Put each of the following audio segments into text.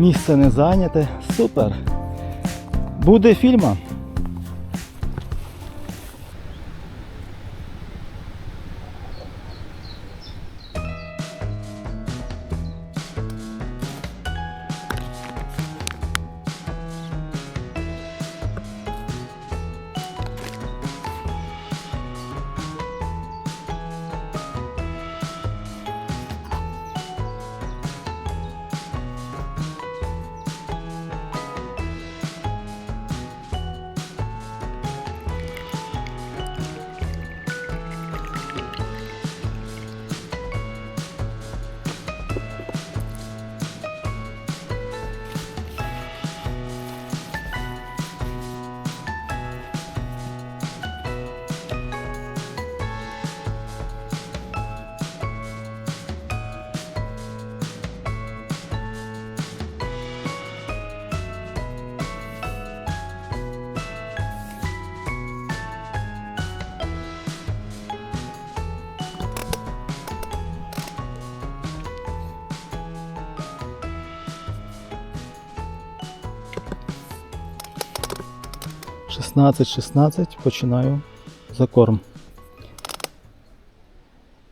Місце не зайняте. Супер. Буде фільма. Шістнадцять, 16 починаю закорм.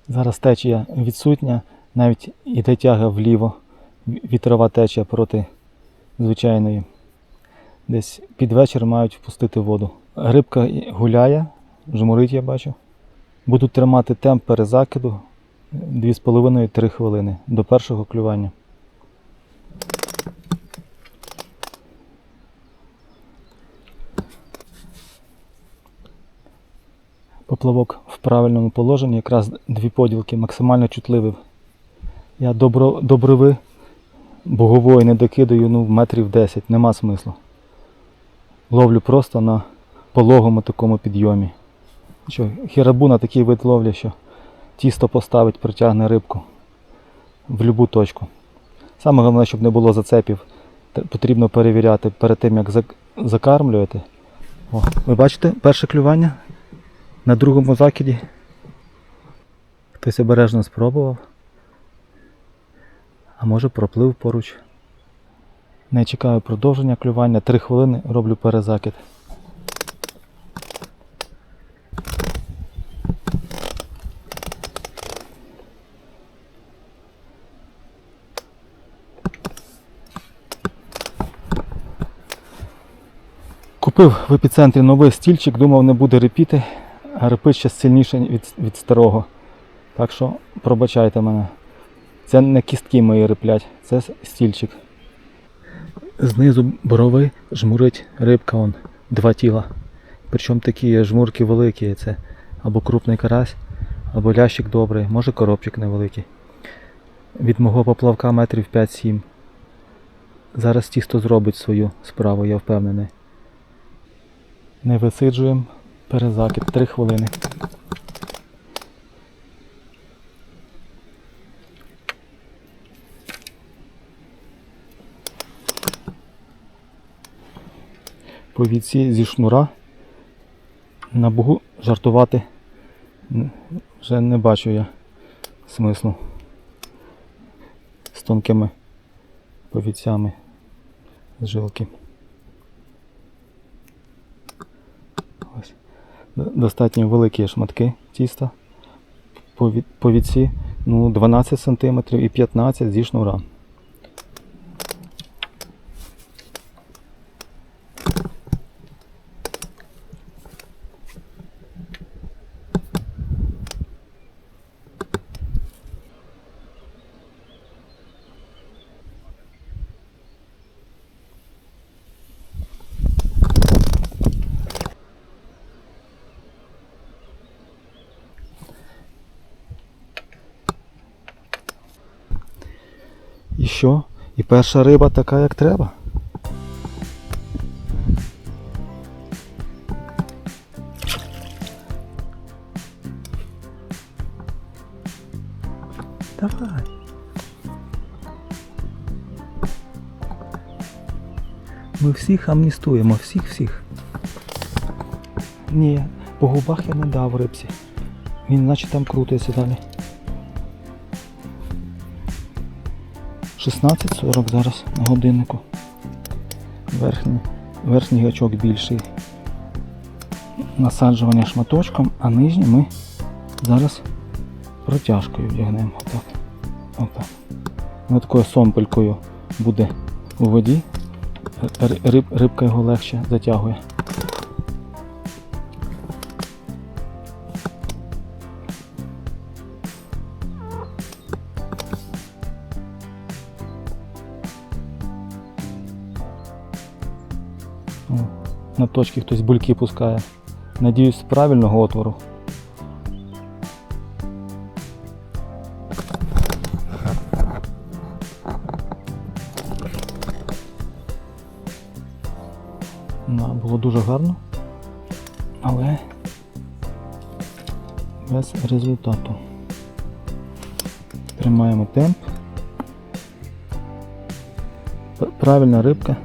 Зараз течія відсутня, навіть іде тяга вліво, вітрова течія проти звичайної. Десь під вечір мають впустити воду. Рибка гуляє, жмурить, я бачу. Буду тримати темп перезакиду 2,5-3 хвилини до першого клювання. Поплавок в правильному положенні, якраз дві поділки максимально чутливі. Я добро, доброви богової не докидаю ну, метрів 10, нема смислу. Ловлю просто на пологому такому підйомі. Що, хірабуна такий вид ловлі, що тісто поставить, притягне рибку в будь-яку точку. Саме головне, щоб не було зацепів. Потрібно перевіряти перед тим, як зак- закармлюєте. О, ви бачите перше клювання на другому закиді. Хтось обережно спробував. А може проплив поруч. Не чекаю продовження клювання. Три хвилини роблю перезакид. Купив в епіцентрі новий стільчик, думав не буде репіти, а репить ще сильніше від, від старого. Так що пробачайте мене. Це не кістки мої реплять, це стільчик. Знизу брови жмурить рибка, он, два тіла. Причому такі жмурки великі, це або крупний карась, або лящик добрий, може коробчик невеликий. Від мого поплавка метрів 5-7. Зараз тісто зробить свою справу, я впевнений. Не висиджуємо. Перезакид 3 хвилини. Повідці зі шнура на бугу жартувати вже не бачу я смислу з тонкими повідцями з жилки. Ось. Д- Достатньо великі шматки тіста. По віці ну, 12 см і 15 зі шнура. І що? І перша риба така, як треба. Давай. Ми всіх амністуємо, всіх-всіх. Ні, по губах я не дав рибці. Він наче там крутиться далі. 16.40 зараз на годиннику. Верхній, верхній гачок більший. Насаджування шматочком, а нижній ми зараз протяжкою вдягнемо. Отак. Отак. Ну, такою сомпелькою буде у воді. Риб, рибка його легше затягує. На точки хтось бульки пускає. Надіюсь, з правильного отвору. Було дуже гарно, але без результату. Тримаємо темп. Правильна рибка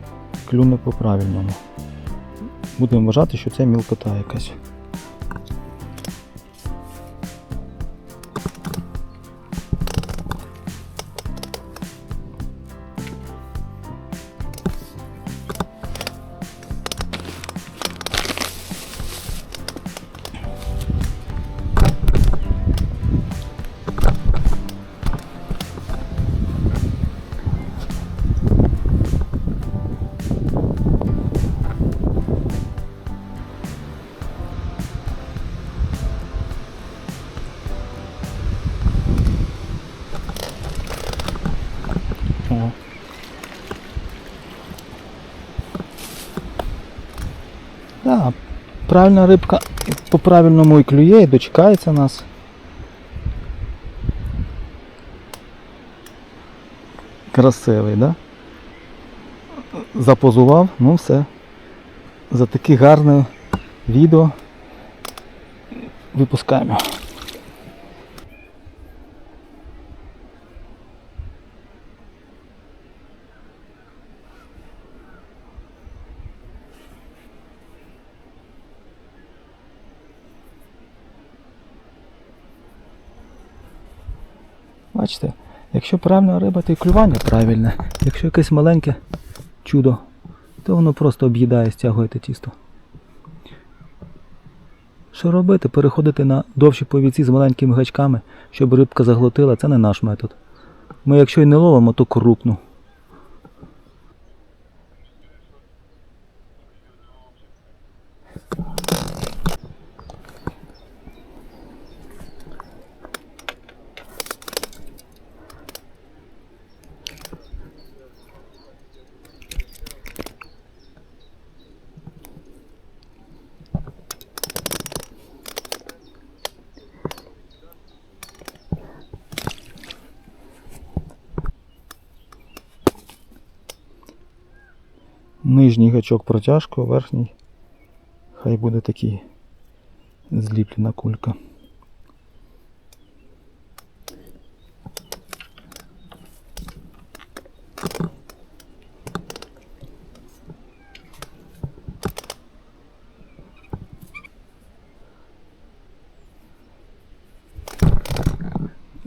клюне по правильному. Будемо вважати, що це мілкота якась. Правильна рибка по правильному і клює, і дочекається нас. Красивий, да? Запозував, ну все. За таке гарне відео випускаємо. Бачите, якщо правильна риба, то і клювання правильне. Якщо якесь маленьке чудо, то воно просто об'їдає, стягує те тісто. Що робити? Переходити на довші повіці з маленькими гачками, щоб рибка заглотила, це не наш метод. Ми якщо й не ловимо, то крупну. Нижній гачок протяжку, верхній хай буде такий зліплена кулька.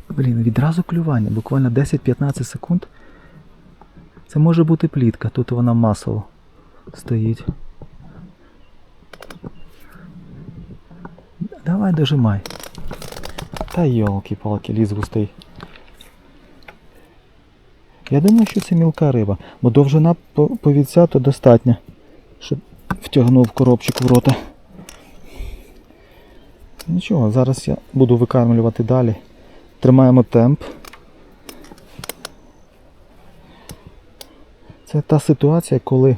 Блін, відразу клювання, буквально 10-15 секунд. Це може бути плітка, тут вона масово стоїть. Давай дожимай. Та йолки-палки, ліз густий. Я думаю, що це мілка риба, бо довжина по- повідця то достатня, щоб втягнув коробчик в рота. Нічого, зараз я буду викармлювати далі. Тримаємо темп. Це та ситуація, коли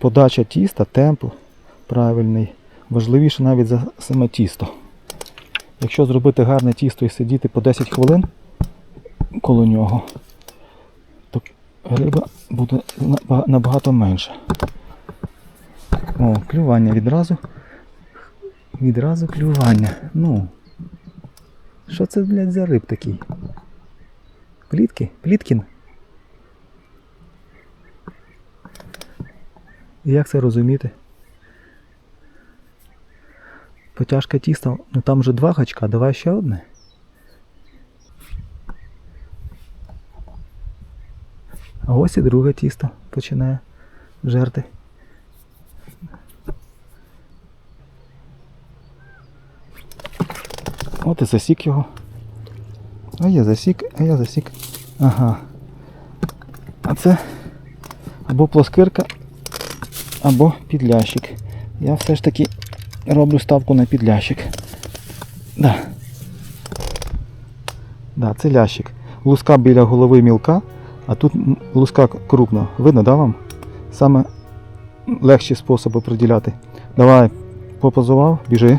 подача тіста, темп правильний, важливіше навіть за саме тісто. Якщо зробити гарне тісто і сидіти по 10 хвилин коло нього, то риба буде набагато менше. О, клювання відразу. Відразу клювання. Ну. Що це, блядь, за риб такий? Плітки? Пліткін? Як це розуміти? Потяжка тіста, ну там вже два гачка, давай ще одне. А ось і друге тісто починає жерти. От і засік його. А я засік, а я засік. Ага. А це або плоскирка, або підлящик. Я все ж таки роблю ставку на підлящик. Да. Да, це лящик. Луска біля голови мілка, а тут луска крупна. Видно, да вам? Саме легші способи приділяти. Давай, попозував, біжи.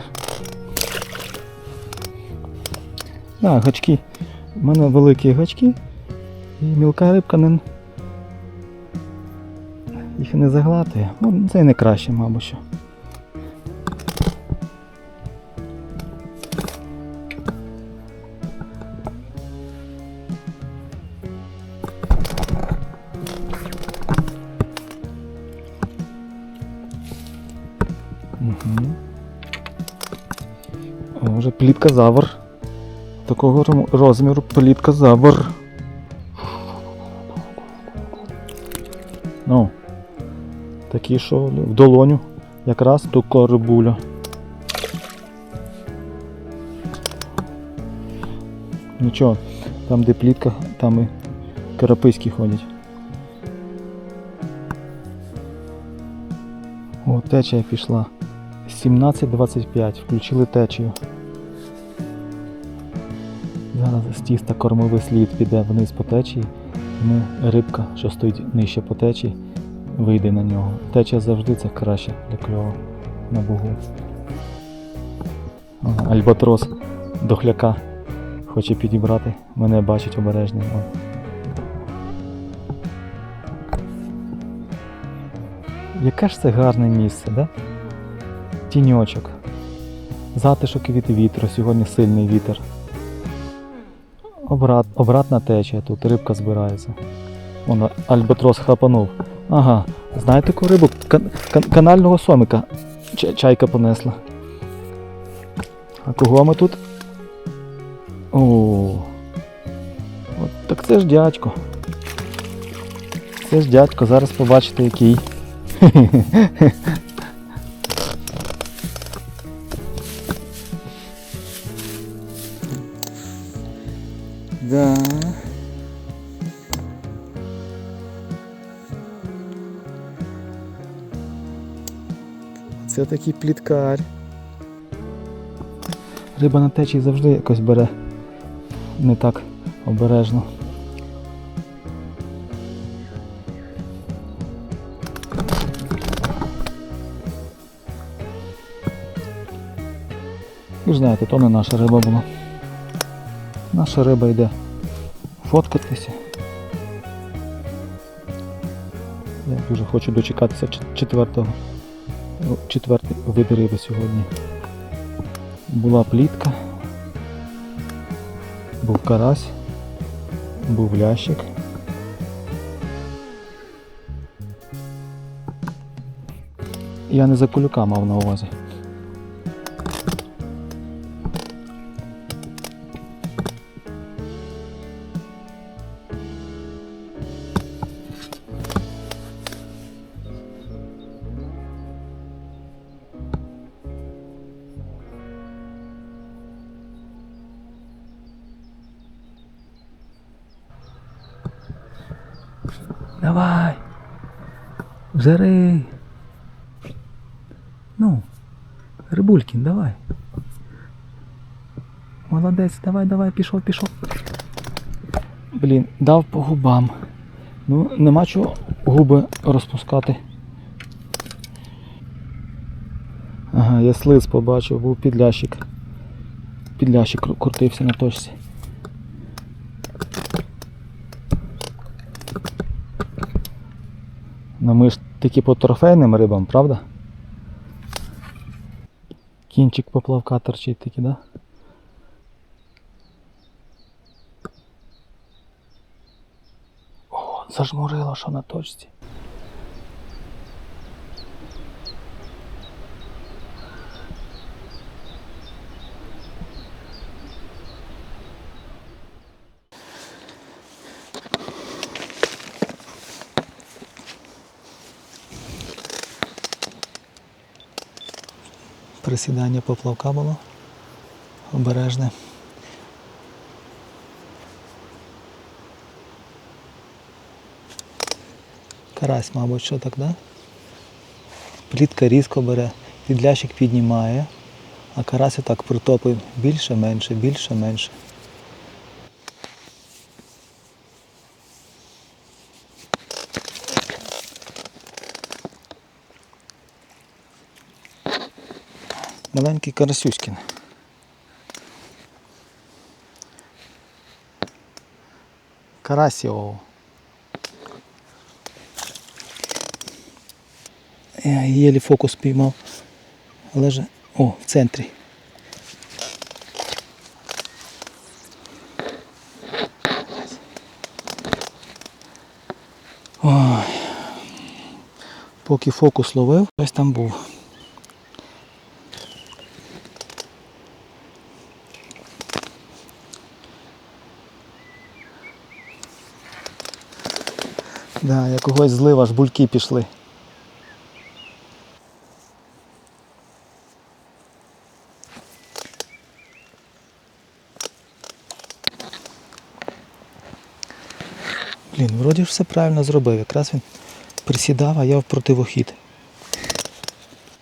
Да, гачки. У мене великі гачки. І мілка рибка не... їх не заглатує. Ну, це і не краще, мабуть. що. Угу. О, вже пліткозавр. Такого розміру пліткозавр. Ну. Такі, що в долоню. Якраз ту корибуля. Нічого, там де плітка, там і карапиські ходять. О, течія пішла. 17.25. Включили течію. Зараз з тіста кормовий слід піде вниз по течії. І ми, рибка, що стоїть нижче по течії, вийде на нього. Течія завжди це краще для кльову на бугу. Альбатрос дохляка хоче підібрати. Мене бачить обережний. Яке ж це гарне місце, да? Тіньочок. Затишок від вітру, сьогодні сильний вітер. Обрат, обратна течія, тут рибка збирається. Вон альбатрос хапанув. Ага, знаєте яку рибу? Кан- кан- канального сомика Ч- чайка понесла. А кого ми тут? О. От, так це ж дядько. Це ж дядько, зараз побачите який. Да. Це такий пліткар. Риба на течії завжди якось бере не так обережно. Ви знаєте, то не наша риба була. Наша риба йде фоткатися. Я дуже хочу дочекатися чет- четвертого. Четвертий вид риби сьогодні. Була плітка, був карась, був лящик. Я не за кулюка мав на увазі. Молодець, давай, давай, пішов, пішов. Блін, дав по губам. Ну, нема чого губи розпускати. Ага, я слиз побачив, був підлящик. Підлящик крутився на точці. Ну ми ж такі по трофейним рибам, правда? Кінчик поплавка торчить таки, да? зажмурило, що на точці. Присідання поплавка було обережне. Карась, мабуть, що так, да? Плітка різко бере, підлящик піднімає, а карась отак притопив більше, менше, більше, менше. Маленький карасюськін. Карасіо. Єлі фокус піймав. Але ж... О, в центрі. Ой. Поки фокус ловив, ось там був. Да, когось злив, аж бульки пішли. Блін, вроді ж все правильно зробив. Якраз він присідав, а я в противохід.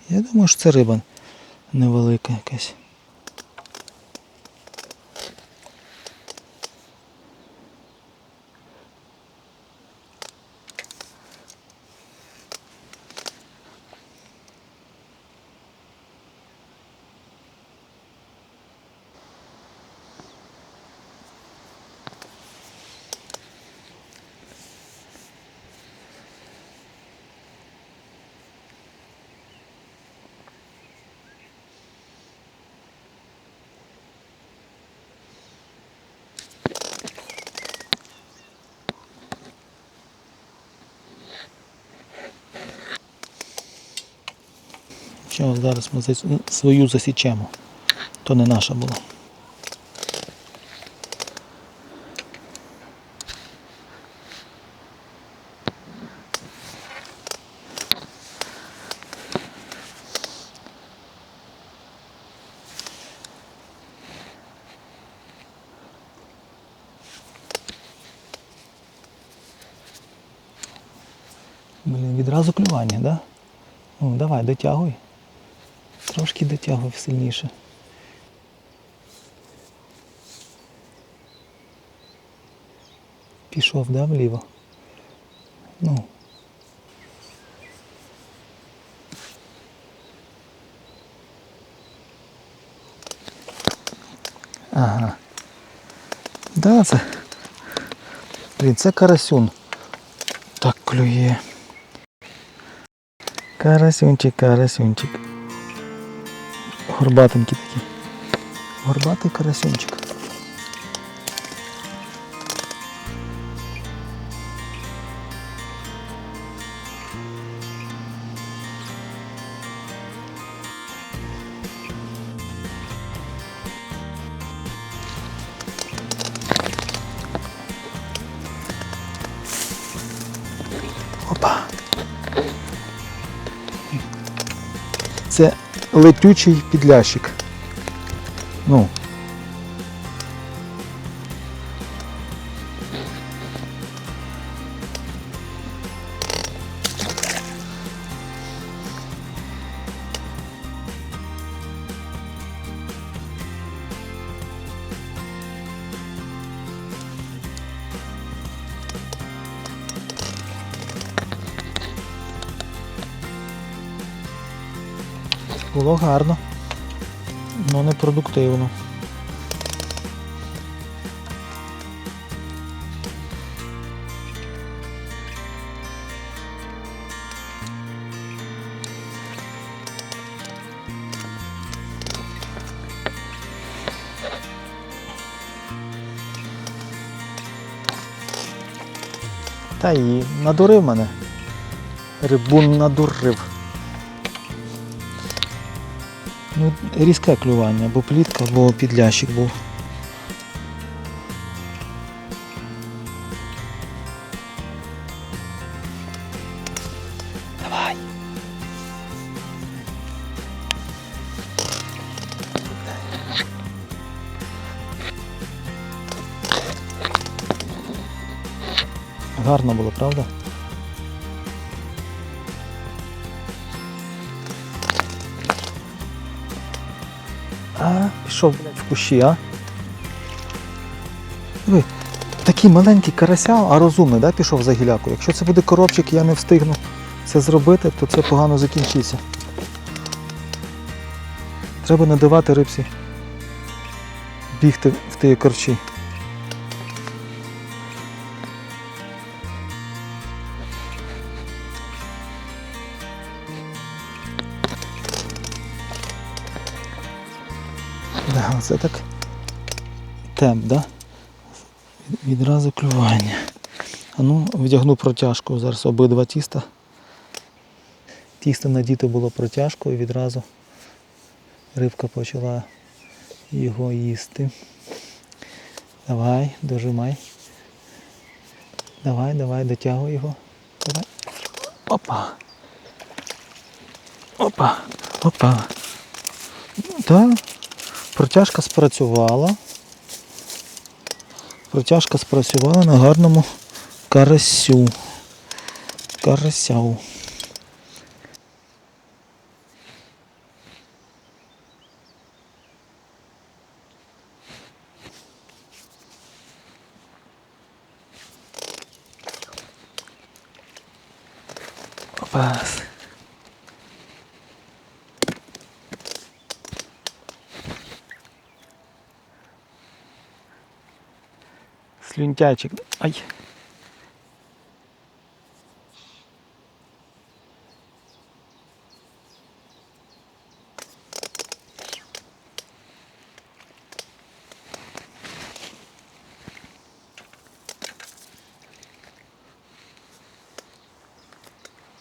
Я думаю, що це риба невелика якась. Що, зараз ми свою засічемо. То не наша була. Блін, відразу клювання, да? Ну, давай, дотягуй. Трошки дотягуй сильніше. Пішов, да, вліво? Ну. Ага. Да, це. Блін, це карасюн. Так клює. Карасюнчик, карасюнчик. Горбатенький такий. Горбатий карасюнчик. Летючий підлящик. Ну. Гарно, але не продуктивно. Та і надурив мене. Рибун надурив. різке клювання, або плітка, або підлящик був. Гарно було, правда? Пішов в кущі, а? Диви, такий маленький карася, а розумний, да, пішов за гіляку. Якщо це буде коробчик, я не встигну це зробити, то це погано закінчиться. Треба не давати рибці бігти в тієї корчі. Да, оце так темп, да? Відразу клювання. А ну, вдягну протяжку. Зараз обидва тіста. Тісто надіто було протяжкою, відразу рибка почала його їсти. Давай, дожимай. Давай, давай, дотягуй його. Давай. Опа. Опа. Опа. Так. Протяжка спрацювала. Протяжка спрацювала на гарному карасю. Карасяу. Слюнтячик. Ай.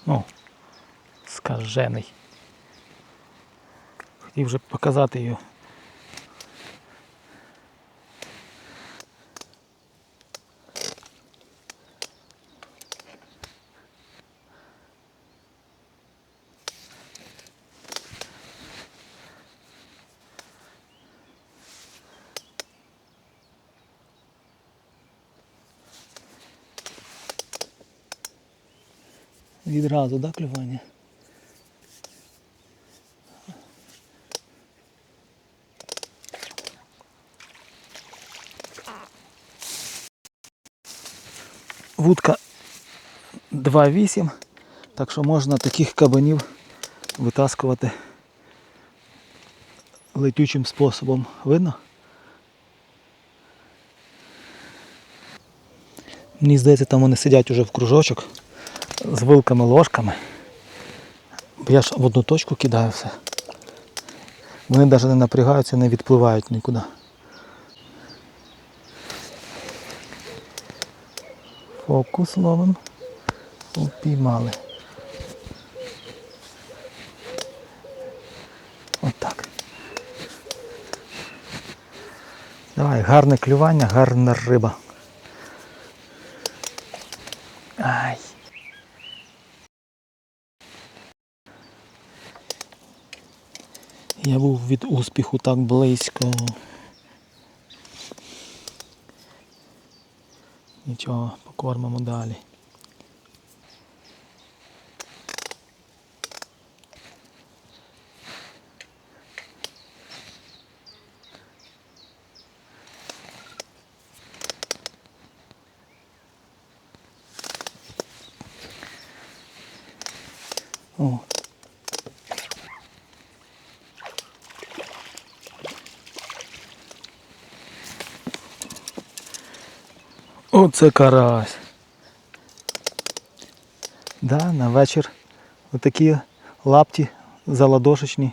Ну, скажений. Хотів вже показати його. Відразу, да, клювання? Вудка 2,8, так що можна таких кабанів витаскувати летючим способом. Видно? Мені здається, там вони сидять уже в кружочок з вилками ложками. Бо я ж в одну точку кидаю все. Вони навіть не напрягаються, не відпливають нікуди. Фокус ловим. Упіймали. Отак. Давай, гарне клювання, гарна риба. Я був від успіху так близько. Нічого, покормимо далі. Оце карась. Да, на вечір отакі лапті заладошечні.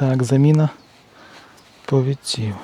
Так, заміна повідців.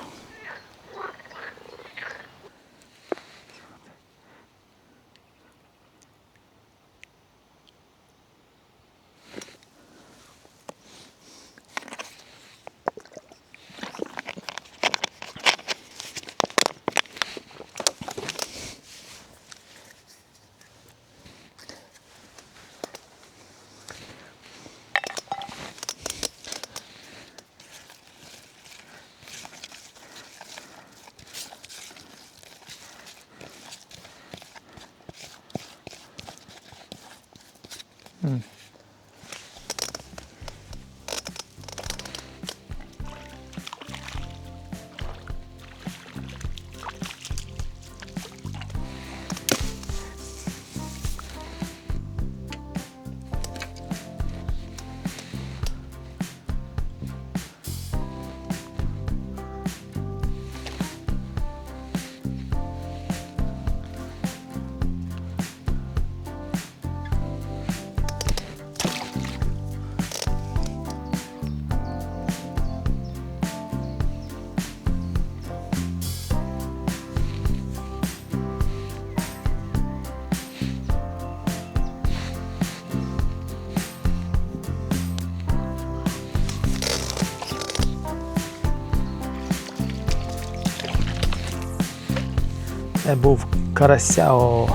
Це був карасяо.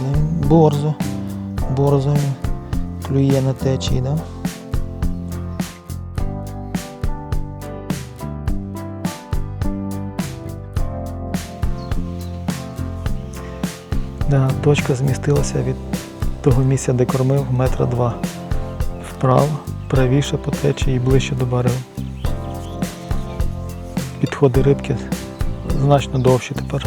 Ну, Борзо. Борзо клює на течії, да? Да, точка змістилася від того місця, де кормив, метра два. Вправо, правіше по течії і ближче до берегу. Підходи рибки значно довші тепер.